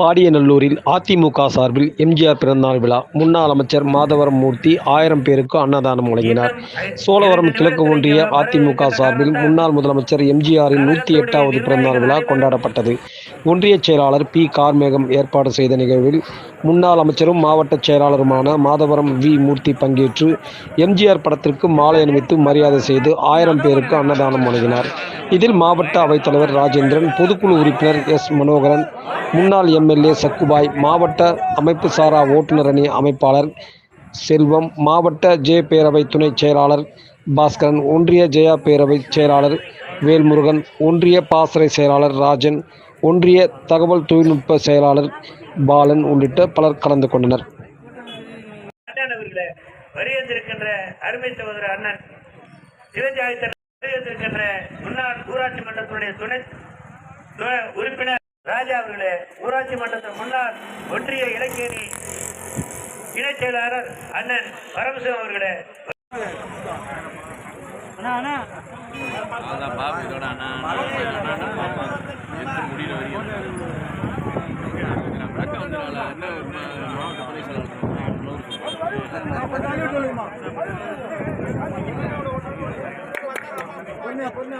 பாடியநல்லூரில் அதிமுக சார்பில் எம்ஜிஆர் பிறந்தநாள் விழா. முன்னாள் அமைச்சர் மாதவரம் மூர்த்தி ஆயிரம் பேருக்கு அன்னதானம் வழங்கினார். சோழவரம் கிழக்கு ஒன்றிய அதிமுக சார்பில் முன்னாள் முதலமைச்சர் எம்ஜிஆரின் நூற்றி எட்டாவது பிறந்தநாள் விழா கொண்டாடப்பட்டது. ஒன்றிய செயலாளர் பி. கார்மேகம் ஏற்பாடு செய்த நிகழ்வில் முன்னாள் அமைச்சரும் மாவட்ட செயலாளருமான மாதவரம் வி. மூர்த்தி பங்கேற்று எம்ஜிஆர் படத்திற்கு மாலை அணிவித்து மரியாதை செய்து ஆயிரம் பேருக்கு அன்னதானம் வழங்கினார். இதில் மாவட்ட அவைத்தலைவர் ராஜேந்திரன் பொதுக்குழு உறுப்பினர் எஸ். மனோகரன் முன்னாள் எம்எல்ஏ சக்குபாய் மாவட்ட அமைப்பு சாரா ஓட்டுநர் அணி அமைப்பாளர் செல்வம் மாவட்ட ஜே. பேரவை துணைச் செயலாளர் பாஸ்கரன் ஒன்றிய ஜெயா பேரவை செயலாளர் வேல்முருகன் ஒன்றிய பாசறை செயலாளர் ராஜன் ஒன்றிய தகவல் தொழில்நுட்ப செயலாளர் பாலன் உள்ளிட்ட பலர் கலந்து கொண்டனர். அருமை சகோதரர் அண்ணன் சிவஜாயத்தன் வருகின்றிருக்கின்ற முன்னாள் ஊராட்சி மன்றத்தினுடைய துணை துணை உறுப்பினர் ராஜா அவர்களே ஊராட்சி மன்றத்தின் முன்னாள் ஒன்றிய இலக்கியணி இணைச் செயலாளர் அண்ணன் பரமசிவம் அவர்களே. அதான் பாபு இதோட அண்ணா. அண்ணா, பொண்ணு பொண்ணு